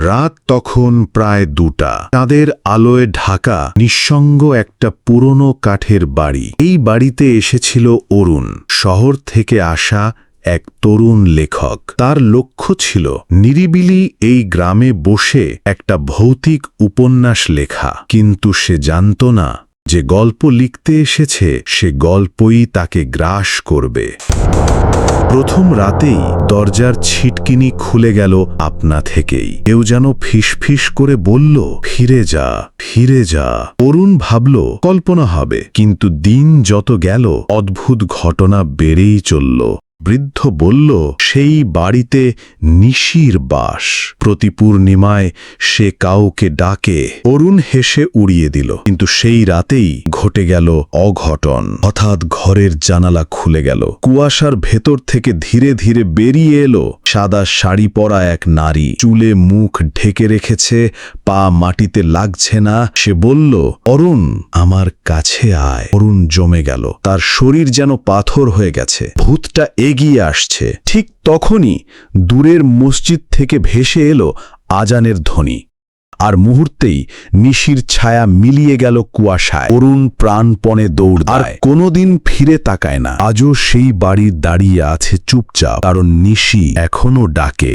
রাত তখন প্রায় দুটা। তাদের আলোয় ঢাকা নিঃসঙ্গ একটা পুরনো কাঠের বাড়ি। এই বাড়িতে এসেছিল অরুণ। শহর থেকে আসা এক তরুণ লেখক। তার লক্ষ্য ছিল নিরিবিলি এই গ্রামে বসে একটা ভৌতিক উপন্যাস লেখা। কিন্তু সে জানত না যে গল্প লিখতে এসেছে, সে গল্পই তাকে গ্রাস করবে। প্রথম রাতেই দরজার ছিটকিনি খুলে গেল আপনা থেকেই। কেউ যেন ফিসফিস করে বলল, ফিরে যা ফিরে যা। অরুণ ভাবল, কল্পনা হবে। কিন্তু দিন যত গেল, অদ্ভুত ঘটনা বেড়েই চলল। বৃদ্ধ বলল, সেই বাড়িতে নিশির বাস। প্রতি পূর্ণিমায় সে কাউকে ডাকে। অরুণ হেসে উড়িয়ে দিল। কিন্তু সেই রাতেই ঘটে গেল অঘটন। হঠাৎ ঘরের জানালা খুলে গেল। কুয়াশার ভেতর থেকে ধীরে ধীরে বেরিয়ে এলো। সাদা শাড়ি পরা এক নারী। চুলে মুখ ঢেকে রেখেছে, পা মাটিতে লাগছে না। সে বলল, অরুণ, আমার কাছে আয়। অরুণ জমে গেল। তার শরীর যেন পাথর হয়ে গেছে। ভূতটা এগিয়ে আসছে। ঠিক তখনই দূরের মসজিদ থেকে ভেসে এলো আজানের ধ্বনি। আর মুহূর্তেই নিশির ছায়া মিলিয়ে গেল কুয়াশায়। অরুণ প্রাণপণে দৌড় আর কোনোদিন ফিরে তাকায় না। আজও সেই বাড়ি দাঁড়িয়ে আছে চুপচাপ কারণ নিশি এখনও ডাকে।